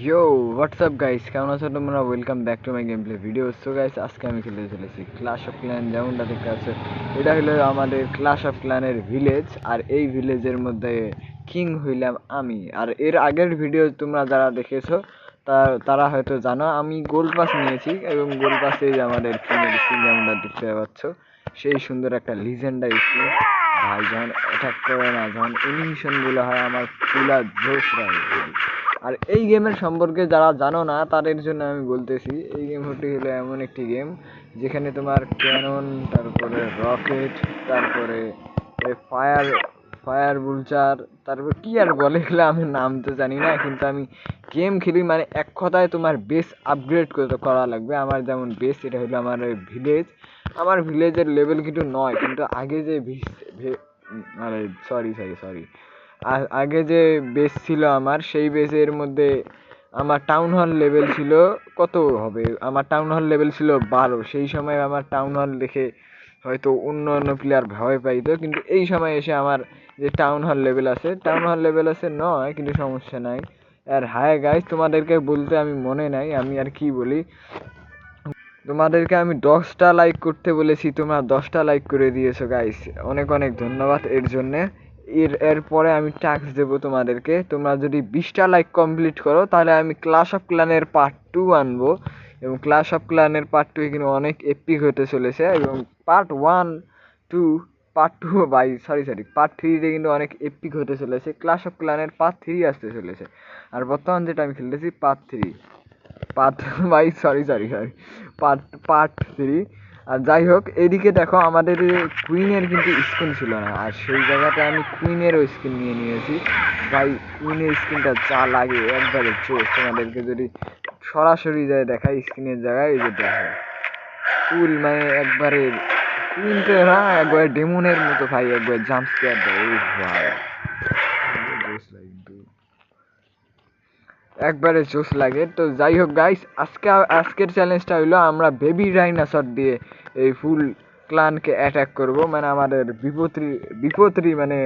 ইয়ো WhatsApp guys কেমন আছো তোমরা? Welcome back to my game play video so guys আজকে আমি খেলতে চলেছি ক্লাশ অফ ক্ল্যান যেমনটা দেখতে পাচ্ছ, এটা হলো আমাদের ক্লাশ অফ ক্ল্যানের ভিলেজ আর এই ভিলেজের মধ্যে কিং হইলাম আমি। আর এর আগের ভিডিও তোমরা যারা দেখেছ তারা হয়তো জানো, আমি গোল্ড পাস নিয়েছি এবং গোল্ড পাসে আমাদের কিংয়ের স্কিন যেমনটা দেখতে পাচ্ছ, সেই সুন্দর একটা লিজেন্ডারি স্কিন ভাই, যখন অ্যাটাক করে না, যখন এনিমিশনগুলো হয়, আমার পুরা জোশ ভাই আর এই গেমের সম্পর্কে যারা জানো না, তাদের জন্য আমি বলতেছি, এই গেম হতে হলো এমন একটি গেম যেখানে তোমার ক্যানন তারপরে রকেট তারপরে ফায়ার ফায়ার বুলচার তারপর কি আর বলে এগুলো আমি নাম তো জানি না, কিন্তু আমি গেম খেলি মানে এক কথায় তোমার বেস আপগ্রেড করা লাগবে। আমার যেমন বেস এটা হলো আমার ভিলেজ আমার ভিলেজের লেভেল কিন্তু নয়, কিন্তু আগে যে মানে সরি সরি সরি আগে যে বেস ছিল আমার, সেই বেসের মধ্যে আমার টাউন হল লেভেল ছিল কত হবে? আমার টাউন হল লেভেল ছিল বারো। সেই সময় আমার টাউন হল দেখে হয়তো অন্য অন্য প্লেয়ার ভয় পাইতো। কিন্তু এই সময় এসে আমার যে টাউন হল লেভেল আছে টাউন হল লেভেল আছে নয়, কিন্তু সমস্যা নাই। আর হায় গাইজ তোমাদেরকে বলতে আমি মনে নাই, আমি আর কি বলি? তোমাদেরকে আমি দশটা লাইক করতে বলেছি, তোমরা দশটা লাইক করে দিয়েছ গাইস অনেক অনেক ধন্যবাদ এর জন্যে। এর, এরপরে আমি টাস্ক দেবো তোমাদেরকে। তোমরা যদি বিশটা লাইক কমপ্লিট করো, তাহলে আমি ক্লাস অফ ক্লানের পার্ট টু আনব। এবং ক্লাস অফ ক্লানের পার্ট টু এখানে অনেক এপিক হতে চলেছে। এবং part one two part two bye sorry sorry part থ্রিতে কিন্তু অনেক এপিক হতে চলেছে। ক্লাস অফ ক্লানের পার্ট থ্রি আসতে চলেছে। আর বর্তমান যেটা আমি খেলতেছি part three part bye sorry sorry sorry part part three আর যাই হোক, এদিকে দেখো আমাদের কুইনের কিন্তু স্কিন ছিল না। আর সেই জায়গাতে আমি কুইনেরও স্কিন নিয়ে নিয়েছি। ভাই কুইনের স্কিনটা যা লাগে, একবারে চোখ তোমাদেরকে যদি সরাসরি যায় দেখাই স্কিনের জায়গায়, এই যে দেখো। ফুল মানে একবারে কুইনটা না, একবারে ডেমনের মতো ভাই, একবার জাম্প স্কেয়ার দেয় ভাই একবারে জোস লাগে। তো যাই হোক গাইস আজকে, আজকের চ্যালেঞ্জটা হইল আমরা বেবি ডাইনাসর দিয়ে এই ফুল ক্লানকে অ্যাটাক করব। মানে আমাদের বিপত্রি বিপত্রি মানে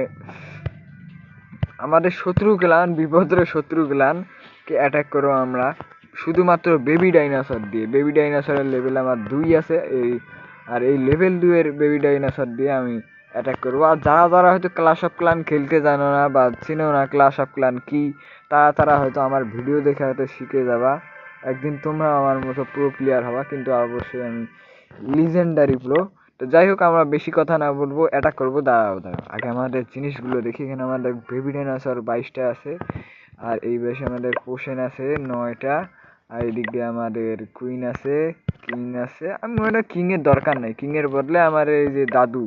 আমাদের শত্রু ক্লান বিপদ্র শত্রু ক্লানকে অ্যাটাক করব আমরা। শুধুমাত্র বেবি ডাইনাসর দিয়ে। বেবি ডাইনাসরের লেভেল আমার দুই আছে। এই, আর এই লেভেল দুইয়ের বেবি ডাইনাসর দিয়ে আমি অ্যাটাক করব। আর যারা যারা হয়তো ক্লাস অফ ক্লান খেলতে জানো না বা চিনো না ক্লাস অফ ক্লান কী, তারা তারা হয়তো আমার ভিডিও দেখে হয়তো শিখে যাবা। একদিন তোমরা আমার মতো প্রো প্লেয়ার হবা, কিন্তু অবশ্যই আমি লিজেন্ডারি প্রো তো যাই হোক, আমরা বেশি কথা না বলব অ্যাটাক করব, দাঁড়াও দাঁড়াও। আগে আমাদের জিনিসগুলো দেখি, এখানে আমাদের বেবি ডাইনোসর বাইশটা আছে, আর এই বেশে আমাদের পোষেন আছে, নয়টা। আর এদিক আমাদের কুইন আছে কিং আছে। আমি মনে হয় কিংয়ের দরকার নাই। কিংয়ের বদলে আমার এই যে দাদু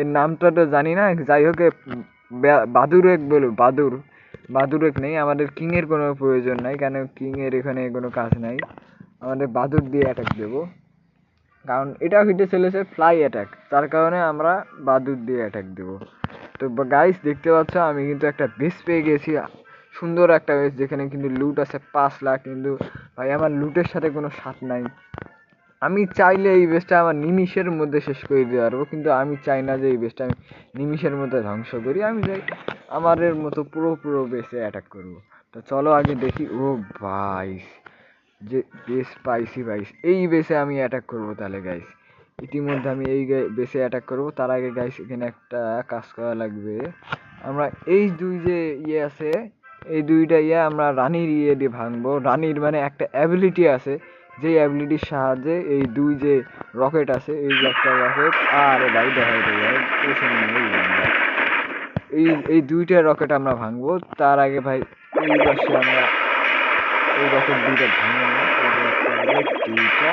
এর নামটা তো জানি না, যাই হোক বাদুর এক বলো বাদুর। বাদুরেক নেই, আমাদের কিংয়ের কোনো প্রয়োজন নাই, কেন কিংয়ের এখানে কোনো কাজ নাই। আমাদের বাদুর দিয়ে অ্যাটাক দেবো। কারণ এটা হইতে চলেছে ফ্লাই অ্যাটাক তার কারণে আমরা বাদুর দিয়ে অ্যাটাক দেবো। তো গাইস দেখতে পাচ্ছ, আমি কিন্তু একটা বেস পেয়ে গেছি, সুন্দর একটা বেস যেখানে কিন্তু লুট আছে পাঁচ লাখ, কিন্তু ভাই, আমার লুটের সাথে কোনো স্বাদ নাই। আমি চাইলে এই বেসটা আমার নিমিষের মধ্যে শেষ করে দিতে পারব, কিন্তু আমি চাই না যে এই বেসটা আমি নিমিষের মধ্যে ধ্বংস করি, আমি চাই আমাদের মতো পুরো পুরো বেসে অ্যাটাক করব। তো চলো আগে দেখি, ও ভাই, যে বেস পাইছি বাইস এই বেসে আমি অ্যাটাক করব তাহলে গাইস ইতিমধ্যে আমি এই বেসে অ্যাটাক করব, তার আগে গাইস এখানে একটা কাজ করা লাগবে। আমরা এই দুই যে ইয়ে আছে, এই দুইটা ইয়ে আমরা রানির ইয়ে দিয়ে ভাঙবো। রানির মানে একটা অ্যাবিলিটি আছে যে অ্যাবিলিটির সাহায্যে এই দুই যে রকেট আছে, এই যে একটা রকেট আর ভাই দেখা এই এই দুইটা রকেট আমরা ভাঙবো, তার আগে ভাই, এই পাশে আমরা এই রকেট দুইটা ভাঙবো দুইটা,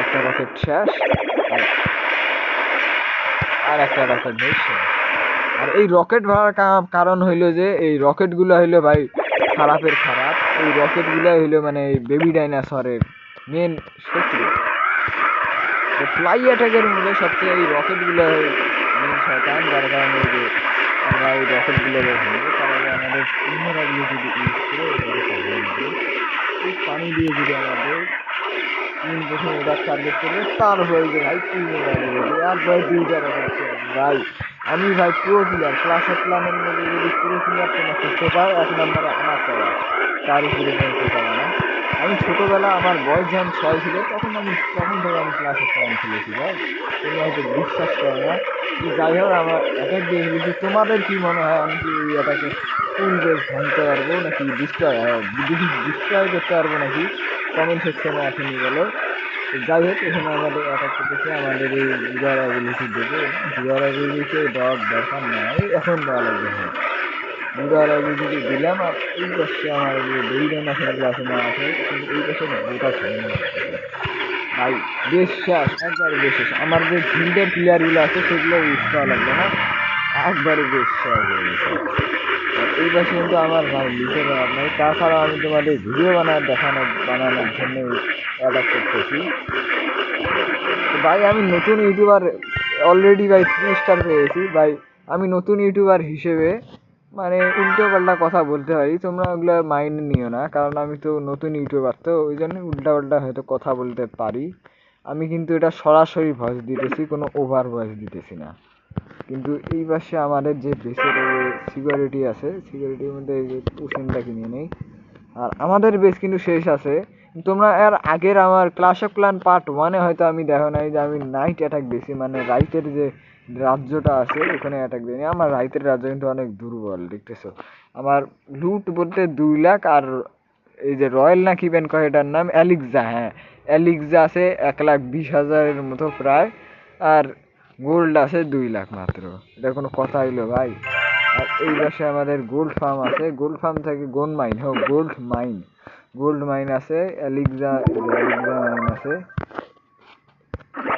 একটা রকেট শেষ, আর একটা রকেট শেষ। আর এই রকেট ভাড়ার কারণ হইল যে, এই রকেটগুলো হইল ভাই খারাপের খারাপ, এই রকেটগুলো হইল মানে এই বেবি ডাইনাসরের মেন শত্রু তো ফ্লাই অ্যাটাকের মধ্যে সবচেয়ে এই রকেটগুলো মেন শয়তান, যার কারণে যে আমরা এই রকেটগুলো ভাঙবো তাহলে আমাদের পুনরাবলি যদি ইউজ করে এই পানি দিয়ে যদি আমাদের তিন প্রথমে এবার টার্গেট করবে, তার হয়ে যে ভাই তিন আর ভাই দুইটা রকেট ভাই, আমি ভাই পুরো প্লেয়ার ক্লাস অফ প্ল্যানের মধ্যে যদি পুরো প্লেয়ার তোমরা করতে পারো, এক নম্বরে আমার করা তার উপরে পৌঁছে পারে না। আমি ছোটোবেলা আমার বয়স যখন ছয় ছিল, তখন আমি তখন থেকে আমি ক্লাস প্ল্যান খেলেছি ভাই তুমি হয়তো বিশ্বাস করো না। যাই হোক, আমার অ্যাটাক দিয়ে বলছি তোমাদের কী মনে হয় আমি কি অ্যাটাকে ফুল বেস ভাঙতে পারব নাকি ডিস্ট্রয় ডিস্ট্রয় করতে পারব নাকি? কমেন্ট সেকশনে এখনই বলো। যাই হোক, এখানে আমাদের অ্যাটাক করতেছে। আমাদের এই জুয়ার অ্যাবিলিটি দেবে জুয়ার দেওয়ার দরকার নাই এখন দেওয়া লাগবে হ্যাঁ অ্যাবিলিটি দিলাম, আর এই পাশে আমার যে বেরিডান আছে আছে না আছে কিন্তু এই পাশে গোটা ছিল ভাই, বেশ শেষ, একবারে বেশ শেষ। আমার যে ফিল্ডের প্লেয়ারগুলো আছে, সেগুলো ইউজ লাগবে না। একবারে বেশ শেষ গেছে। আর এই পাশে কিন্তু আমার ভাই লিখে দেওয়ার নাই। তাছাড়া আমি তোমাদের ভিডিও বানায় দেখানো বানানোর জন্য অ্যাডাপ্ট করতেছি। ভাই, আমি নতুন ইউটিউবার অলরেডি ভাই থ্রি স্টার পেয়েছি। ভাই, আমি নতুন ইউটিউবার হিসেবে মানে উল্টো পাল্টা কথা বলতে পারি তোমরা ওগুলো মাইন্ড নিও না, কারণ আমি তো নতুন ইউটিউবার তো ওই জন্য উল্টা পাল্টা হয়তো কথা বলতে পারি। আমি কিন্তু এটা সরাসরি ভয়েস দিতেছি, কোনো ওভার ভয়েস দিতেছি না। কিন্তু এই পাশে আমাদের যে বেসের সিকিউরিটি আছে সিকিউরিটির মধ্যে এই যে পোশনটা কিনে নেই। আর আমাদের বেস কিন্তু শেষ আছে। তোমরা এর আগের আমার ক্লাস অফ ক্লান পার্ট ওয়ানে হয়তো আমি দেখো নাই যে আমি নাইট অ্যাটাক দিয়েছি মানে রাইটের যে রাজ্যটা আছে, ওখানে অ্যাটাক দিইনি আমার রাইতের রাজ্য কিন্তু অনেক দুর্বল, দেখতেছো? আমার লুট বলতে দুই লাখ আর এই যে রয়্যাল না কি ব্যান কয় এটার নাম? অ্যালিক্সা হ্যাঁ। অ্যালিক্সা আছে এক লাখ বিশ হাজারের মতো প্রায়, আর গোল্ড আছে দুই লাখ মাত্র। এটা কোনো কথা হইল ভাই? আর এই পাশে আমাদের গোল্ড ফার্ম আছে। গোল্ড ফার্ম থেকে গোল্ড মাইন হোক গোল্ড মাইন গোল্ড মাইন আছে অ্যালিক্সা অ্যালিক্সা মাইন আছে।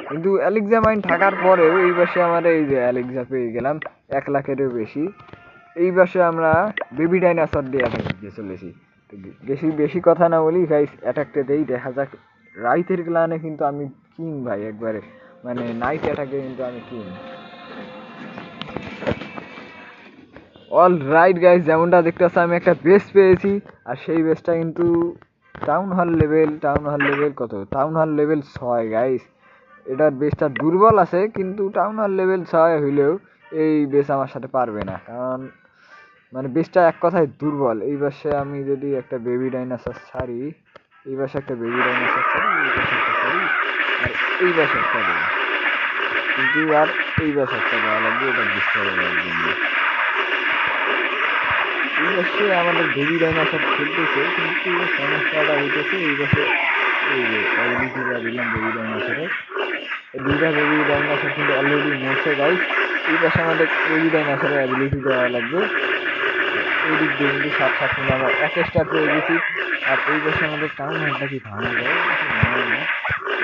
কিন্তু অ্যালেক্সা মাইন থাকার পরেও এই পাশে আমরা এই যে অ্যালেক্সা পেয়ে গেলাম, এক লাখেরও বেশি। এই পাশে আমরা বেবি ডাইনাসর দিয়ে অ্যাটাক চলেছি। বেশি বেশি কথা না বলি গাইস অ্যাটাকটা দেই, দেখা যাক। রাইতের ক্লানে কিন্তু আমি কিং ভাই একবারে। মানে নাইট অ্যাটাকে কিন্তু আমি কিং অল রাইট গাইস যেমনটা দেখতেছ আমি একটা বেস পেয়েছি। আর সেই বেসটা কিন্তু town hall level town hall level কত? টাউন হল লেভেল ছয় গাইস এটার বেসটা দুর্বল আছে কিন্তু টাউন হল লেভেল ছয় হইলেও এই বেস আমার সাথে পারবে না কারণ মানে বেসটা এক কথায় দুর্বল এই বাসে আমি যদি একটা বেবি ডাইনাসর ছাড়ি এই বাসে একটা বেবি ডাইনাসর ছাড়ি এই বাসে একটা ছাড়ি আর এই বাসে একটা দেবো কিন্তু আর এই বাসে একটা দেওয়া লাগবে এটা হওয়ার জন্য এই বছর আমাদের বেবি ডাইনাসর খেলতেছে কিন্তু সমস্যাটা হইতেছে এই বছর এই যে দিলাম বেবি ডাইনাসরে এই দুইটা বেবি ডাইনাসর কিন্তু অলরেডি মরছে গাইস এই পাশে আমাদের বেবি ডাইনাসরের অ্যাবিলিটি দেওয়া লাগবে। এই দিক দিয়ে কিন্তু সাত সাত মিলে আমরা এক স্টার পেয়ে গেছি আর এই পাশে আমাদের টাউন হাটটা কি ভাঙা যায়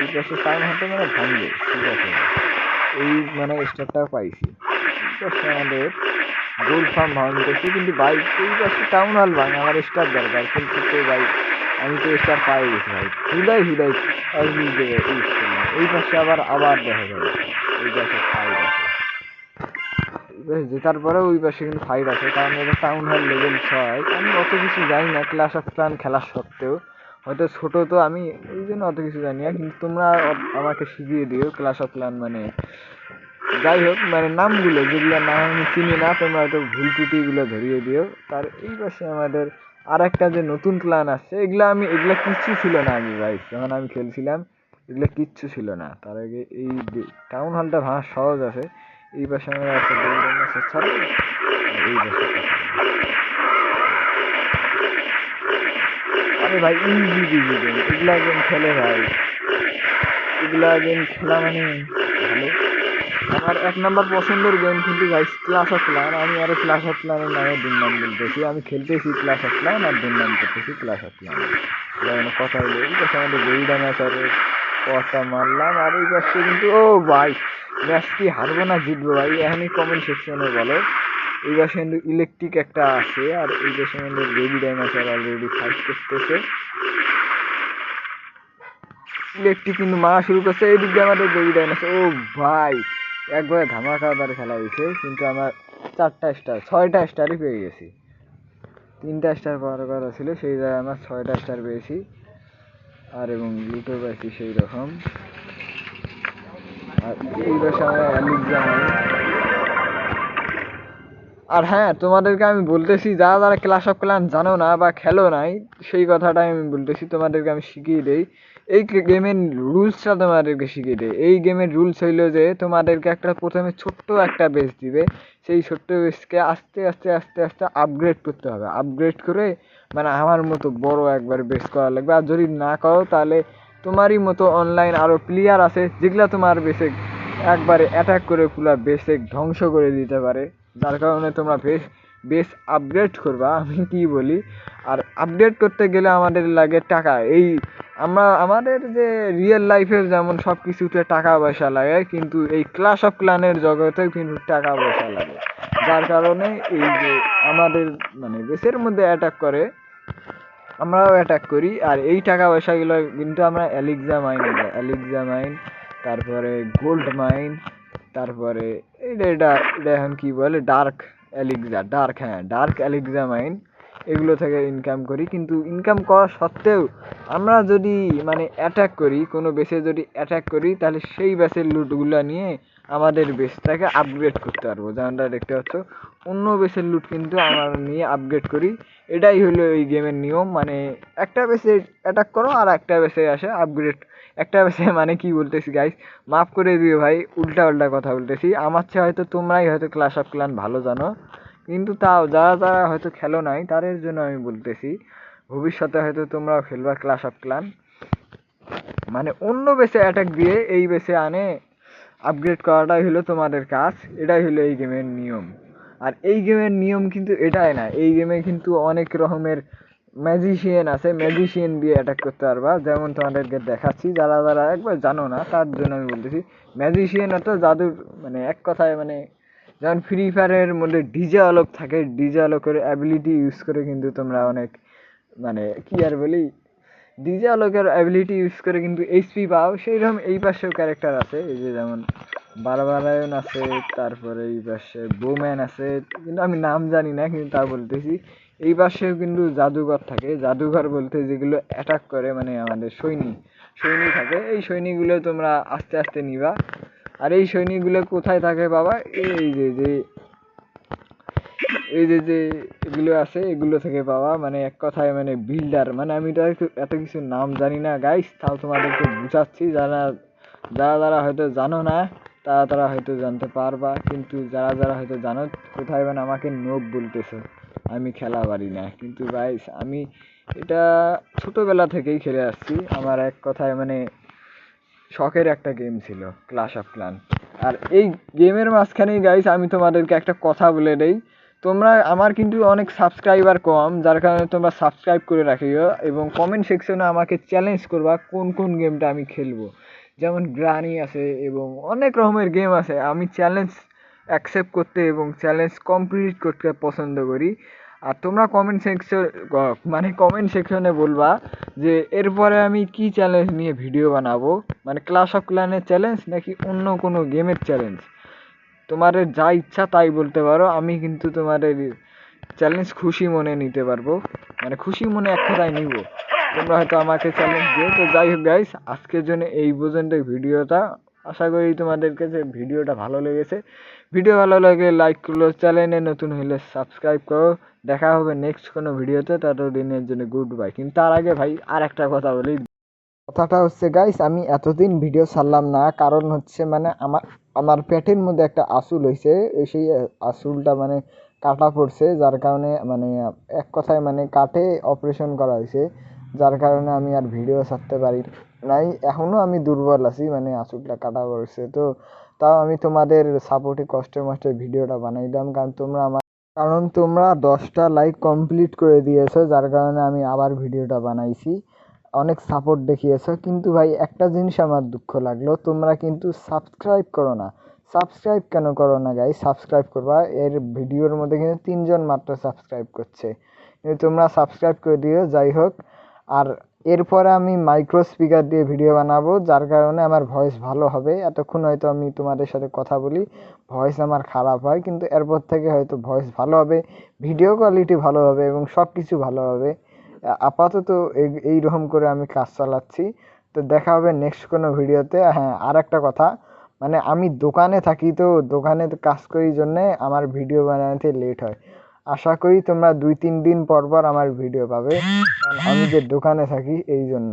এই পাশে টাউন হাটটা মানে ভাঙবে, ঠিক আছে। এই মানে স্টারটা পাইছি। পাশে আমাদের গোল ফার্ম ভাঙতেছি, কিন্তু বাইক এই পাশে টাউন হল ভাঙে আমার স্টার দরকার। কিন্তু বাইক আমি তো স্টার পাই গেছি ভাই। হুদাই হুদাই অগ্নি এই পাশে আবার আবার দেখা যাবে। এই পাশে ফাইট আছে। এই পাশে জেতার পরে ওই পাশে কিন্তু ফাইট আছে। কারণ এটা টাউন হল লেভেল ছয়। আমি অত কিছু জানি না। ক্লাস অফ ক্লান খেলা সত্ত্বেও। হয়তো ছোটো তো আমি এই জন্য অত কিছু জানি না। কিন্তু তোমরা আমাকে শিখিয়ে দিও ক্লাস অফ প্ল্যান মানে। যাই হোক মানে নামগুলো যেগুলো নাম আমি চিনি না, তোমরা হয়তো ভুল ত্রুটিগুলো ধরিয়ে দিও। তার এই পাশে আমাদের আর একটা যে নতুন ক্লান আসছে, এগুলো আমি, এগুলো কিচ্ছু ছিল না আগে ভাই। যখন আমি খেলছিলাম, এগুলো কিচ্ছু ছিল না। তার আগে এই টাউন হলটা ভাঙা সহজ আছে। এই পাশে আমরা একটা আরে ভাই ইজি ইজি গেম এগুলা গেম খেলে ভাই। এগুলা গেম খেলা মানে ভালো। আমার এক নাম্বার পছন্দের গেম কিন্তু গাইস ক্লাস অফ ক্লান আমি আরও ক্লাস অফ ক্লানের নামে দুর্নাম বলতেছি। আমি খেলতেছি ক্লাস অফ ক্লান আর দুর্নাম করতেছি ক্লাস অফ ক্লান কোনো কথা হলো এই পাশে আমাদের বেবি ডাইনাসরের কথা মারলাম আর এই পাশে কিন্তু, ও ভাই ম্যাচ কি হারবো না জিতবো ভাই? এখনই কমেন্ট সেকশনে বলো। এই পাশে কিন্তু ইলেকট্রিক একটা আছে, আর এই পাশে আমাদের বেবি ডাইনাসর অলরেডি ফাইট করতেছে। ইলেকট্রিক কিন্তু মারা শুরু করছে। এই দিক আমাদের বেবি ডাইনাসর ও ভাই একবারে ধামাকাদার খেলা হয়েছে কিন্তু আমার চারটা স্টার ছয়টা স্টারই পেয়ে গেছি। তিনটা স্টার পাওয়ার কথা ছিল, সেই জায়গায় আমার ছয়টা স্টার পেয়েছি। আর এবং লুটো পেয়েছি সেই রকম আর এই বছর আর হ্যাঁ তোমাদেরকে আমি বলতেছি, যারা যারা ক্লাস অফ ক্লান জানো না বা খেলো নাই, সেই কথাটাই আমি বলতেছি, তোমাদেরকে আমি শিখিয়ে দেই। এই গেমের রুলসটা তোমাদেরকে শিখিয়ে দেই। এই গেমের রুলস হইল যে, তোমাদেরকে একটা প্রথমে ছোট্ট একটা বেস দিবে। সেই ছোট্ট বেসকে আস্তে আস্তে আস্তে আস্তে আপগ্রেড করতে হবে। আপগ্রেড করে মানে আমার মতো বড় একবার বেস করা লাগবে। আর যদি না করো, তাহলে তোমারই মতো অনলাইন আরও প্লেয়ার আছে, যেগুলা তোমার বেসে একবারে অ্যাটাক করে পুরো বেসে ধ্বংস করে দিতে পারে। যার কারণে তোমরা বেশ বেশ আপগ্রেড করবা, আমি কি বলি। আর আপডেট করতে গেলে আমাদের লাগে টাকা। এই আমরা, আমাদের যে রিয়েল লাইফে যেমন সব কিছুতে টাকা পয়সা লাগে, কিন্তু এই ক্লাস অফ ক্লানের জগতেও কিন্তু টাকা পয়সা লাগে। যার কারণে এই যে আমাদের মানে দেশের মধ্যে অ্যাটাক করে, আমরাও অ্যাটাক করি, আর এই টাকা পয়সাগুলো কিন্তু আমরা অ্যালিক্সা মাইন অ্যালিক্সা মাইন তারপরে গোল্ড মাইন তারপরে এটা এটা এখন কি বলে ডার্ক অ্যালিক্সা ডার্ক হ্যাঁ ডার্ক অ্যালিক্সা মাইন এগুলো থেকে ইনকাম করি। কিন্তু ইনকাম করা সত্ত্বেও আমরা যদি মানে অ্যাটাক করি, কোনো বেসে যদি অ্যাটাক করি, তাহলে সেই বেসের লুটগুলো নিয়ে আমাদের বেসটাকে আপগ্রেড করতে পারব। যেমনটা দেখতে পাচ্ছ, অন্য বেসের লুট কিন্তু আমরা নিয়ে আপগ্রেড করি। এটাই হলো এই গেমের নিয়ম। মানে একটা বেসে অ্যাটাক করো আর একটা বেসে আসে আপগ্রেড একটা বেসে মানে কি বলতেছি গাইস মাফ করে দিও ভাই উল্টা উল্টা কথা বলতেছি। আমার চেয়ে হয়তো তোমরাই হয়তো ক্লাস অফ ক্লান ভালো জানো। কিন্তু তাও যারা যারা হয়তো খেলো নাই, তাদের জন্য আমি বলতেছি, ভবিষ্যতে হয়তো তোমরাও খেলবা ক্লাস অফ ক্লান মানে অন্য বেসে অ্যাটাক দিয়ে এই বেসে আনে আপগ্রেড করাটাই হলো তোমাদের কাজ, এটাই হলো এই গেমের নিয়ম। আর এই গেমের নিয়ম কিন্তু এটাই না, এই গেমে কিন্তু অনেক রকমের ম্যাজিশিয়ান আছে ম্যাজিশিয়ান দিয়ে অ্যাটাক করতে পারবা। যেমন তোমাদেরকে দেখাচ্ছি, যারা যারা একবার জানো না, তার জন্য আমি বলতেছি ম্যাজিশিয়ান অর্থ জাদুর মানে এক কথায় মানে যেমন ফ্রি ফায়ারের মধ্যে ডিজে আলোক থাকে ডিজে আলোকের অ্যাবিলিটি ইউজ করে কিন্তু তোমরা অনেক মানে কি আর বলি ডিজে আলোকের অ্যাবিলিটি ইউজ করে কিন্তু এইচপি পাও। সেই রকম এই পাশেও ক্যারেক্টার আছে, এই যে যেমন বারবারায়ন আছে, তারপরে এই পাশে বোম্যান আছে, কিন্তু আমি নাম জানি না, কিন্তু তা বলতেছি। এই পাশেও কিন্তু জাদুঘর থাকে। জাদুঘর বলতে যেগুলো অ্যাটাক করে মানে আমাদের সৈনিক সৈনিক থাকে। এই সৈনিকগুলো তোমরা আস্তে আস্তে নিবা। আর এই সৈনিকগুলো কোথায় থাকে বাবা? এই যে যে, এই যে যে এগুলো আছে, এগুলো থেকে পাওয়া মানে এক কথায় মানে বিল্ডার মানে আমি তো এত কিছু নাম জানি না গাইস তাও তোমাদেরকে বুঝাচ্ছি, যারা যারা যারা হয়তো জানো না, তারা তারা হয়তো জানতে পারবা, কিন্তু যারা যারা হয়তো জানো, কোথায় মানে আমাকে নোব বলতেছো, আমি খেলা পারি না। কিন্তু গাইস আমি এটা ছোটোবেলা থেকেই খেলে আসছি, আমার এক কথায় মানে শখের একটা গেম ছিল ক্লাশ অফ ক্লান আর এই গেমের মাঝখানেই গাইস আমি তোমাদেরকে একটা কথা বলে দেই। তোমরা, আমার কিন্তু অনেক সাবস্ক্রাইবার কম, যার কারণে তোমরা সাবস্ক্রাইব করে রাখিও এবং কমেন্ট সেকশনে আমাকে চ্যালেঞ্জ করবা কোন কোন গেমটা আমি খেলব। যেমন গ্রানি আছে এবং অনেক রকমের গেম আছে। আমি চ্যালেঞ্জ অ্যাকসেপ্ট করতে এবং চ্যালেঞ্জ কমপ্লিট করতে পছন্দ করি। আর তোমরা কমেন্ট সেকশন মানে কমেন্ট সেকশনে বলবা যে এরপরে আমি কি চ্যালেঞ্জ নিয়ে ভিডিও বানাবো? মানে ক্লাস অফ ক্লানের চ্যালেঞ্জ নাকি অন্য কোনো গেমের চ্যালেঞ্জ তোমাদের যা ইচ্ছা তাই বলতে পারো, আমি কিন্তু তোমার চ্যালেঞ্জ খুশি মনে নিতে পারব। মানে খুশি মনে এক কথায় নিব। তোমরা হয়তো আমাকে চ্যালেঞ্জ দিও। তো যাই হোক গাইস আজকের জন্য এই পর্যন্ত ভিডিওটা আশা করি তোমাদের কাছে ভিডিওটা ভালো লেগেছে। ভিডিও ভালো লাগলে লাইক করল চ্যানেলে নতুন হলে সাবস্ক্রাইব করো। দেখা হবে নেক্সট কোনো ভিডিওতে, ততদিনের জন্য গুড বাই কিন্তু তার আগে ভাই আর একটা কথা বলি। কথাটা হচ্ছে গাইস আমি এতদিন ভিডিও ছাড়লাম না। কারণ হচ্ছে মানে আমার আমার পেটের মধ্যে একটা আসুল হয়েছে সেই আসুলটা মানে কাটা পড়ছে। যার কারণে মানে এক কথায় মানে কাটে অপারেশন করা হয়েছে যার কারণে আমি আর ভিডিও ছাড়তে পারি নাই এখনও আমি দুর্বল আছি মানে আসুলটা কাটা পড়ছে। তো তাও আমি তোমাদের সাপোর্টে কষ্টে মষ্টে ভিডিওটা বানাইলাম কারণ তোমরা আমার কারণ তোমরা দশটা লাইক কমপ্লিট করে দিয়েছ, যার কারণে আমি আবার ভিডিওটা বানাইছি। অনেক সাপোর্ট দেখিয়েছো, কিন্তু ভাই একটা জিনিস আমার দুঃখ লাগল, তোমরা কিন্তু সাবস্ক্রাইব করো না। সাবস্ক্রাইব কেন করো না গাই সাবস্ক্রাইব করবা, এর ভিডিওর মধ্যে কিন্তু তিনজন মাত্র সাবস্ক্রাইব করছে। তোমরা সাবস্ক্রাইব করে দিও, যাই হোক। আর এরপরে আমি মাইক্রো স্পিকার দিয়ে ভিডিও বানাবো, যার কারণে আমার ভয়েস ভালো হবে। এতক্ষণ হয়তো আমি তোমাদের সাথে কথা বলি ভয়েস আমার খারাপ হয়, কিন্তু এরপর থেকে হয়তো ভয়েস ভালো হবে ভিডিও কোয়ালিটি ভালো হবে এবং সব কিছু ভালো হবে। আপাতত এই রকম করে আমি কাজ চালাচ্ছি। তো দেখা হবে নেক্সট কোনো ভিডিওতে হ্যাঁ আর একটা কথা মানে আমি দোকানে থাকি তো দোকানে কাজ করি জন্যে আমার ভিডিও বানাতে লেট হয়। আশা করি তোমরা দুই তিন দিন পর পর আমার ভিডিও পাবে। কারণ আমি যে দোকানে থাকি, এই জন্য।